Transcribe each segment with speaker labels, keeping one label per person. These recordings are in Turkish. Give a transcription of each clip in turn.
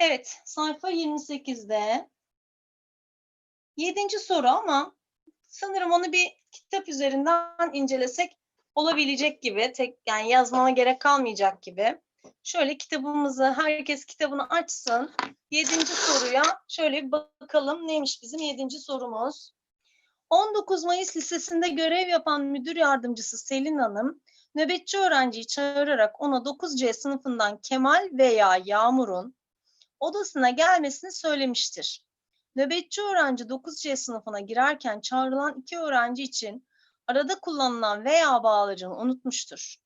Speaker 1: Evet, sayfa 28'de. Yedinci soru ama sanırım onu bir kitap üzerinden incelesek olabilecek gibi. Tek yani yazmama gerek kalmayacak gibi. Şöyle kitabımızı, herkes kitabını açsın. Yedinci soruya şöyle bir bakalım. Neymiş bizim yedinci sorumuz? 19 Mayıs Lisesi'nde görev yapan müdür yardımcısı Selin Hanım, nöbetçi öğrenciyi çağırarak ona 9C sınıfından Kemal veya Yağmur'un odasına gelmesini söylemiştir. Nöbetçi öğrenci 9C sınıfına girerken çağrılan iki öğrenci için arada kullanılan veya bağlacını unutmuştur.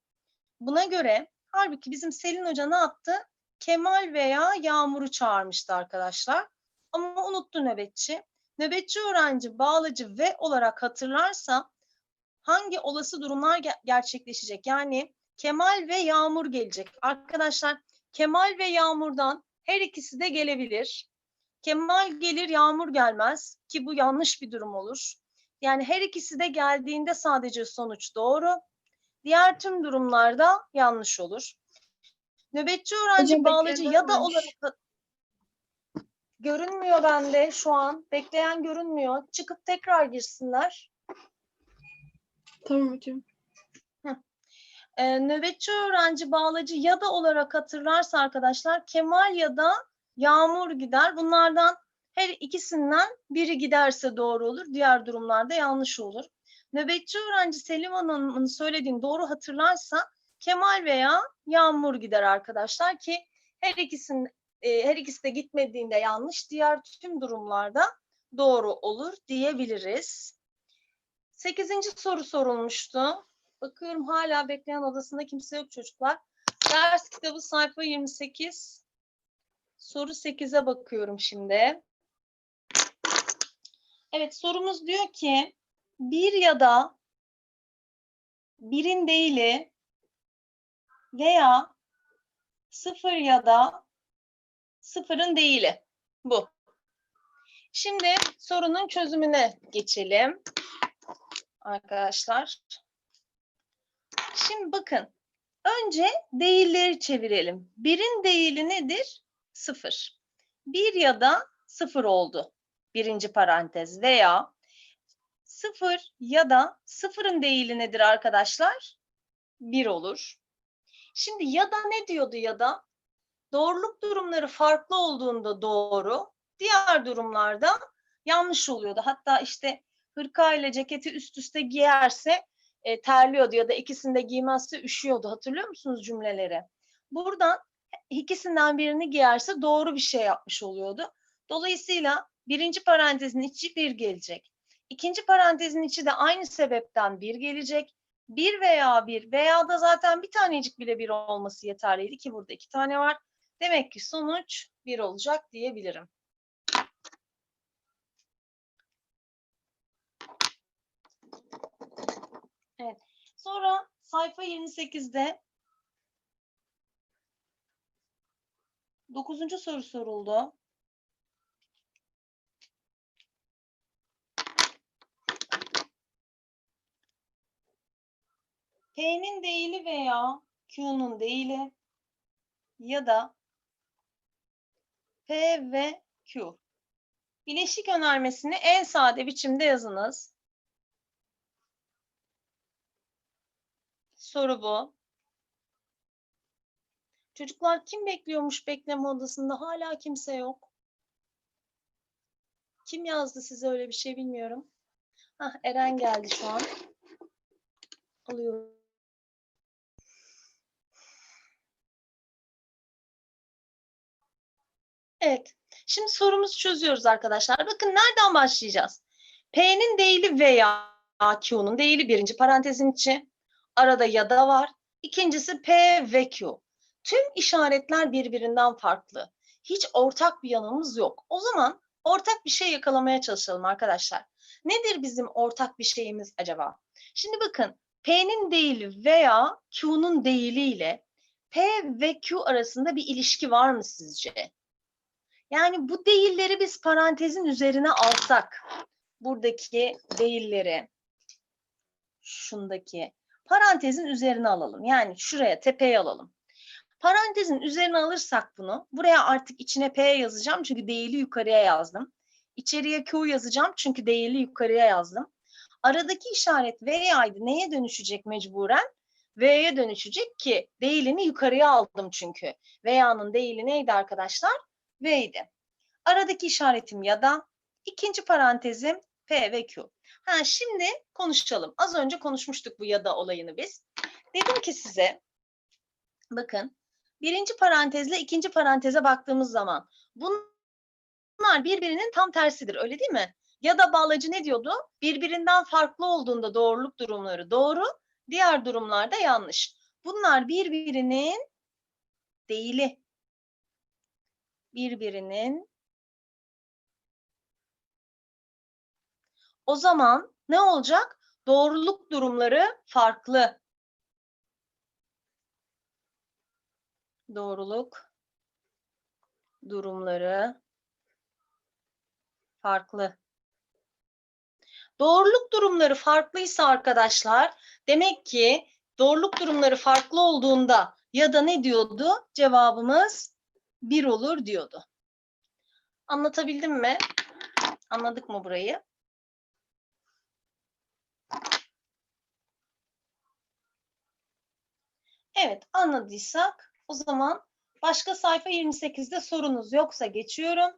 Speaker 1: Buna göre halbuki bizim Selin Hoca ne yaptı? Kemal veya Yağmur'u çağırmıştı arkadaşlar. Ama unuttu nöbetçi. Nöbetçi öğrenci bağlacı ve olarak hatırlarsa hangi olası durumlar ge- gerçekleşecek? Yani Kemal ve Yağmur gelecek. Arkadaşlar Kemal ve Yağmur'dan her ikisi de gelebilir. Kemal gelir, Yağmur gelmez ki bu yanlış bir durum olur. Yani her ikisi de geldiğinde sadece sonuç doğru. Diğer tüm durumlarda yanlış olur. Nöbetçi öğrenci
Speaker 2: Hocam
Speaker 1: bağlacı
Speaker 2: bekleyen
Speaker 1: ya da olarak görünmüyor bende şu an. Bekleyen görünmüyor. Çıkıp tekrar girsinler.
Speaker 2: Tamam hocam.
Speaker 1: Ee, nöbetçi öğrenci bağlacı ya da olarak hatırlarsa arkadaşlar Kemal ya da Yağmur gider. Bunlardan her ikisinden biri giderse doğru olur. Diğer durumlarda yanlış olur. Nöbetçi öğrenci Selim Hanım'ın söylediğini doğru hatırlarsa Kemal veya Yağmur gider arkadaşlar ki her ikisinin e, her ikisi de gitmediğinde yanlış. Diğer tüm durumlarda doğru olur diyebiliriz. Sekizinci soru sorulmuştu. Bakıyorum hala bekleyen odasında kimse yok çocuklar. Ders kitabı sayfa 28. Soru 8'e bakıyorum şimdi. Evet sorumuz diyor ki bir ya da birin değili veya sıfır ya da sıfırın değili. Bu. Şimdi sorunun çözümüne geçelim. Arkadaşlar. Şimdi bakın. Önce değilleri çevirelim. Birin değili nedir? Sıfır. Bir ya da sıfır oldu. Birinci parantez veya sıfır ya da sıfırın değili nedir arkadaşlar? Bir olur. Şimdi ya da ne diyordu ya da? Doğruluk durumları farklı olduğunda doğru, diğer durumlarda yanlış oluyordu. Hatta işte hırka ile ceketi üst üste giyerse e, terliyordu ya da ikisini de giymezse üşüyordu. Hatırlıyor musunuz cümleleri? Buradan ikisinden birini giyerse doğru bir şey yapmış oluyordu. Dolayısıyla birinci parantezin içi bir gelecek. İkinci parantezin içi de aynı sebepten bir gelecek. Bir veya bir veya da zaten bir tanecik bile bir olması yeterliydi ki burada iki tane var. Demek ki sonuç bir olacak diyebilirim. Evet. Sonra sayfa 28'de 9. soru soruldu. P'nin değili veya Q'nun değili ya da P ve Q. Bileşik önermesini en sade biçimde yazınız. Soru bu. Çocuklar kim bekliyormuş bekleme odasında? Hala kimse yok. Kim yazdı size öyle bir şey bilmiyorum. Hah Eren geldi şu an. Alıyorum. Evet. Şimdi sorumuzu çözüyoruz arkadaşlar. Bakın nereden başlayacağız? P'nin değili veya Q'nun değili birinci parantezin içi. Arada ya da var. İkincisi P ve Q. Tüm işaretler birbirinden farklı. Hiç ortak bir yanımız yok. O zaman ortak bir şey yakalamaya çalışalım arkadaşlar. Nedir bizim ortak bir şeyimiz acaba? Şimdi bakın P'nin değili veya Q'nun değiliyle P ve Q arasında bir ilişki var mı sizce? Yani bu değilleri biz parantezin üzerine alsak, buradaki değilleri, şundaki parantezin üzerine alalım. Yani şuraya tepeye alalım. Parantezin üzerine alırsak bunu, buraya artık içine P yazacağım çünkü değili yukarıya yazdım. İçeriye Q yazacağım çünkü değili yukarıya yazdım. Aradaki işaret V'yaydı. Neye dönüşecek mecburen? V'ye dönüşecek ki değilini yukarıya aldım çünkü. V'nin değili neydi arkadaşlar? V'ydi. Aradaki işaretim ya da ikinci parantezim P ve Q. Ha şimdi konuşalım. Az önce konuşmuştuk bu ya da olayını biz. Dedim ki size bakın birinci parantezle ikinci paranteze baktığımız zaman bunlar birbirinin tam tersidir öyle değil mi? Ya da bağlacı ne diyordu? Birbirinden farklı olduğunda doğruluk durumları doğru, diğer durumlarda yanlış. Bunlar birbirinin değili. Birbirinin O zaman ne olacak? Doğruluk durumları farklı. Doğruluk durumları farklı. Doğruluk durumları farklıysa arkadaşlar demek ki doğruluk durumları farklı olduğunda ya da ne diyordu? Cevabımız 1 olur diyordu. Anlatabildim mi? Anladık mı burayı? Evet, anladıysak o zaman başka sayfa 28'de sorunuz yoksa geçiyorum.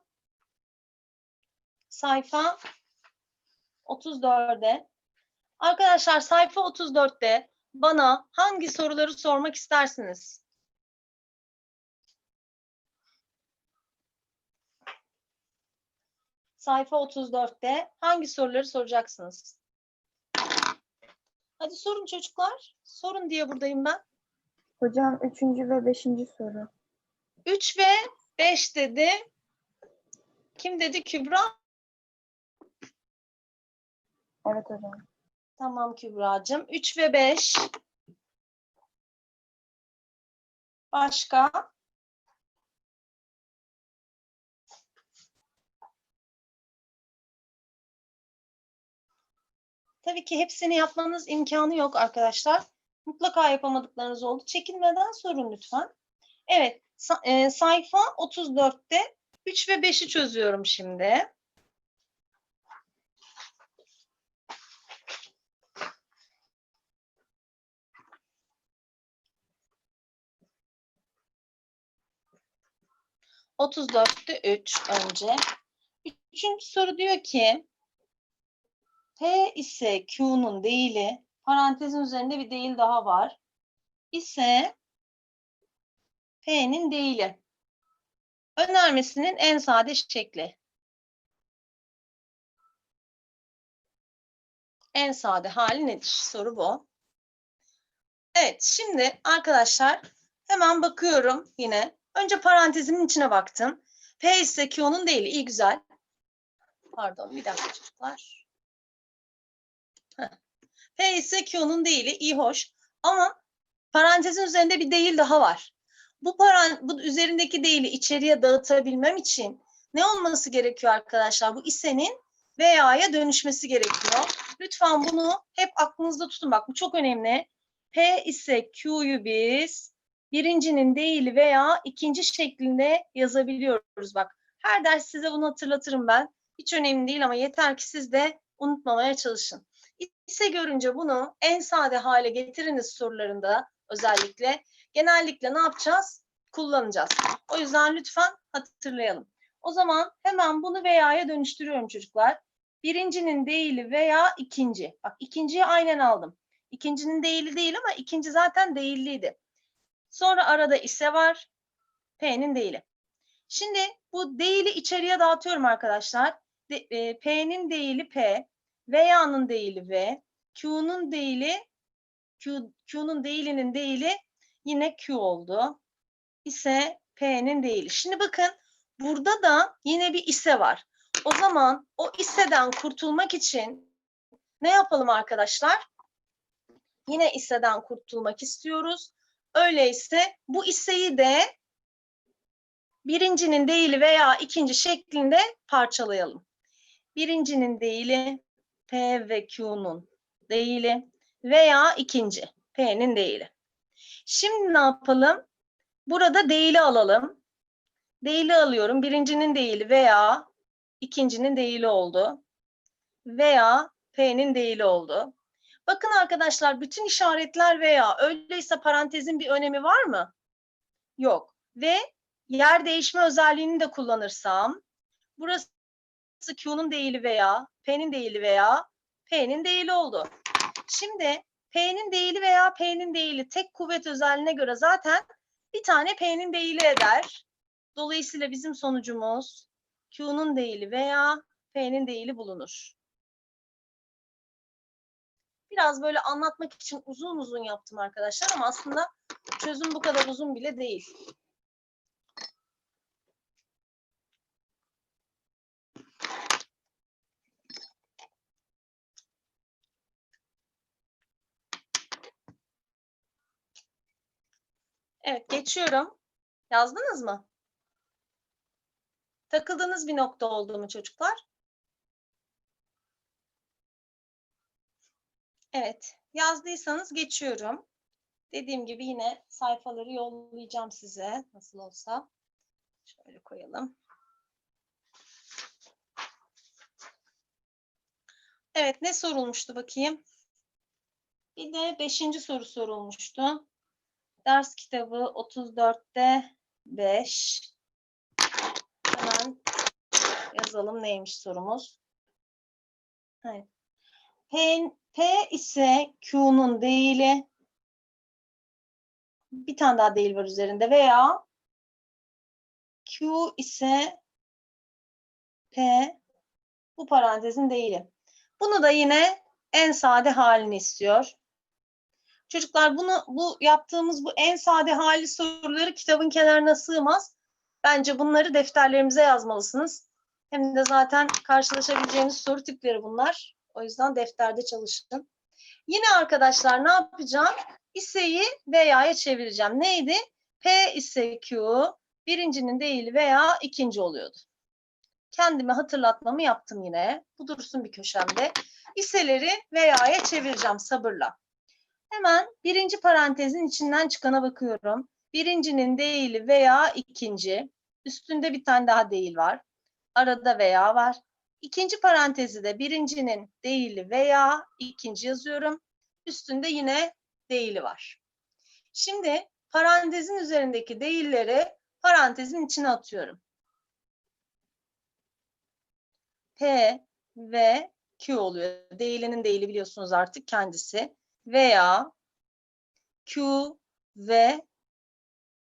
Speaker 1: Sayfa 34'e. Arkadaşlar sayfa 34'te bana hangi soruları sormak istersiniz? Sayfa 34'te hangi soruları soracaksınız? Hadi sorun çocuklar. Sorun diye buradayım ben.
Speaker 2: Hocam üçüncü ve beşinci soru.
Speaker 1: 3 ve 5 dedi. Kim dedi? Kübra.
Speaker 2: Evet hocam.
Speaker 1: Tamam Kübra'cığım. 3 ve 5. Başka? Tabii ki hepsini yapmanız imkanı yok arkadaşlar. Mutlaka yapamadıklarınız oldu. Çekinmeden sorun lütfen. Evet, e, sayfa 34'te 3 ve 5'i çözüyorum şimdi. Otuz dörtte üç önce. Üçüncü soru diyor ki P ise Q'nun değili parantezin üzerinde bir değil daha var. ise P'nin değili. Önermesinin en sade şekli. En sade hali nedir? Soru bu. Evet, şimdi arkadaşlar hemen bakıyorum yine. Önce parantezimin içine baktım. P ise Q'nun değili. İyi güzel. Pardon, bir dakika çocuklar. P ise Q'nun değili. iyi hoş. Ama parantezin üzerinde bir değil daha var. Bu paran bu üzerindeki değili içeriye dağıtabilmem için ne olması gerekiyor arkadaşlar? Bu isenin veya'ya dönüşmesi gerekiyor. Lütfen bunu hep aklınızda tutun. Bak bu çok önemli. P ise Q'yu biz birincinin değili veya ikinci şeklinde yazabiliyoruz. Bak her ders size bunu hatırlatırım ben. Hiç önemli değil ama yeter ki siz de unutmamaya çalışın. İse görünce bunu en sade hale getiriniz sorularında özellikle. Genellikle ne yapacağız? Kullanacağız. O yüzden lütfen hatırlayalım. O zaman hemen bunu veya'ya dönüştürüyorum çocuklar. Birincinin değili veya ikinci. Bak ikinciyi aynen aldım. İkincinin değili değil ama ikinci zaten değilliydi. Sonra arada ise var. P'nin değili. Şimdi bu değili içeriye dağıtıyorum arkadaşlar. De, e, P'nin değili P, veya'nın değili V, Q'nun değili Q, değilinin değili yine Q oldu. İse P'nin değili. Şimdi bakın burada da yine bir ise var. O zaman o iseden kurtulmak için ne yapalım arkadaşlar? Yine iseden kurtulmak istiyoruz. Öyleyse bu iseyi de birincinin değili veya ikinci şeklinde parçalayalım. Birincinin değili P ve Q'nun değili veya ikinci P'nin değili. Şimdi ne yapalım? Burada değili alalım. Değili alıyorum. Birincinin değili veya ikincinin değili oldu. Veya P'nin değili oldu. Bakın arkadaşlar bütün işaretler veya öyleyse parantezin bir önemi var mı? Yok. Ve yer değişme özelliğini de kullanırsam burası Q'nun değili veya P'nin değili veya P'nin değili oldu. Şimdi P'nin değili veya P'nin değili tek kuvvet özelliğine göre zaten bir tane P'nin değili eder. Dolayısıyla bizim sonucumuz Q'nun değili veya P'nin değili bulunur. Biraz böyle anlatmak için uzun uzun yaptım arkadaşlar ama aslında çözüm bu kadar uzun bile değil. Evet, geçiyorum. Yazdınız mı? Takıldığınız bir nokta oldu mu çocuklar? Evet, yazdıysanız geçiyorum. Dediğim gibi yine sayfaları yollayacağım size nasıl olsa. Şöyle koyalım. Evet, ne sorulmuştu bakayım? Bir de beşinci soru sorulmuştu. Ders kitabı 34'te 5. Hemen yazalım neymiş sorumuz. Evet. P, P ise Q'nun değili. Bir tane daha değil var üzerinde veya Q ise P bu parantezin değili. Bunu da yine en sade halini istiyor. Çocuklar bunu bu yaptığımız bu en sade hali soruları kitabın kenarına sığmaz. Bence bunları defterlerimize yazmalısınız. Hem de zaten karşılaşabileceğiniz soru tipleri bunlar. O yüzden defterde çalışın. Yine arkadaşlar ne yapacağım? İse'yi veya'ya çevireceğim. Neydi? P ise Q birincinin değil veya ikinci oluyordu. Kendime hatırlatmamı yaptım yine. Bu dursun bir köşemde. İseleri veya'ya çevireceğim sabırla. Hemen birinci parantezin içinden çıkana bakıyorum. Birincinin değili veya ikinci. Üstünde bir tane daha değil var. Arada veya var. İkinci parantezi de birincinin değili veya ikinci yazıyorum. Üstünde yine değili var. Şimdi parantezin üzerindeki değilleri parantezin içine atıyorum. P ve Q oluyor. Değilinin değili biliyorsunuz artık kendisi. Veya Q ve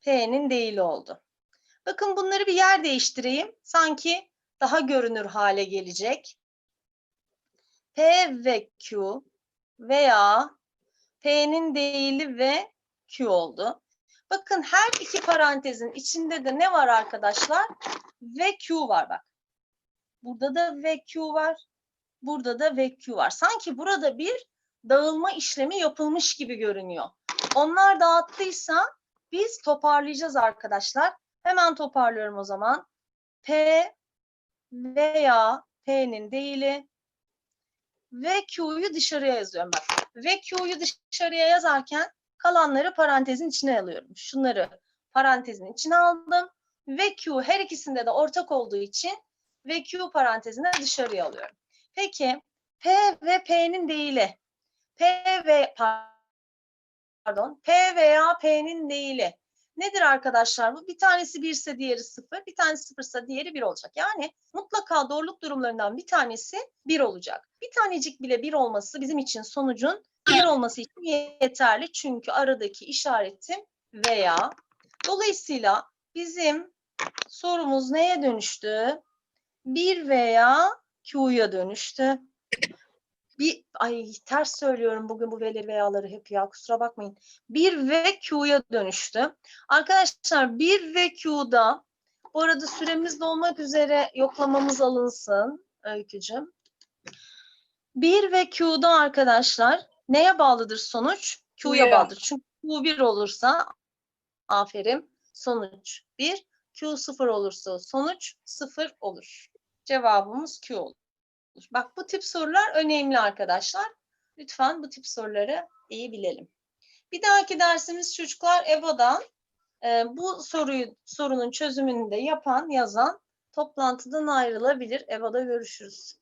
Speaker 1: P'nin değili oldu. Bakın bunları bir yer değiştireyim. Sanki daha görünür hale gelecek. P ve Q veya P'nin değili ve Q oldu. Bakın her iki parantezin içinde de ne var arkadaşlar? Ve Q var bak. Burada da ve Q var. Burada da ve Q var. Sanki burada bir dağılma işlemi yapılmış gibi görünüyor. Onlar dağıttıysa biz toparlayacağız arkadaşlar. Hemen toparlıyorum o zaman. P veya P'nin değili ve Q'yu dışarıya yazıyorum bak. Ve Q'yu dışarıya yazarken kalanları parantezin içine alıyorum. Şunları parantezin içine aldım. Ve Q her ikisinde de ortak olduğu için ve Q parantezine dışarıya alıyorum. Peki P ve P'nin değili. P ve pardon P veya P'nin değili. Nedir arkadaşlar bu? Bir tanesi 1 ise diğeri 0, bir tanesi 0 ise diğeri 1 olacak. Yani mutlaka doğruluk durumlarından bir tanesi 1 olacak. Bir tanecik bile 1 olması bizim için sonucun 1 olması için yeterli. Çünkü aradaki işaretim veya. Dolayısıyla bizim sorumuz neye dönüştü? 1 veya Q'ya dönüştü. Bir, ay ters söylüyorum bugün bu veleri veyaları hep ya kusura bakmayın. 1 ve Q'ya dönüştü. Arkadaşlar 1 ve Q'da bu arada süremiz dolmak üzere yoklamamız alınsın Öykücüm. 1 ve Q'da arkadaşlar neye bağlıdır sonuç? Q'ya
Speaker 2: Q'ya.
Speaker 1: bağlıdır. Çünkü Q 1 olursa aferin sonuç 1. Q 0 olursa sonuç 0 olur. Cevabımız Q olur. Bak bu tip sorular önemli arkadaşlar. Lütfen bu tip soruları iyi bilelim. Bir dahaki dersimiz çocuklar EBA'dan Ee, bu soruyu sorunun çözümünü de yapan, yazan toplantıdan ayrılabilir. EBA'da görüşürüz.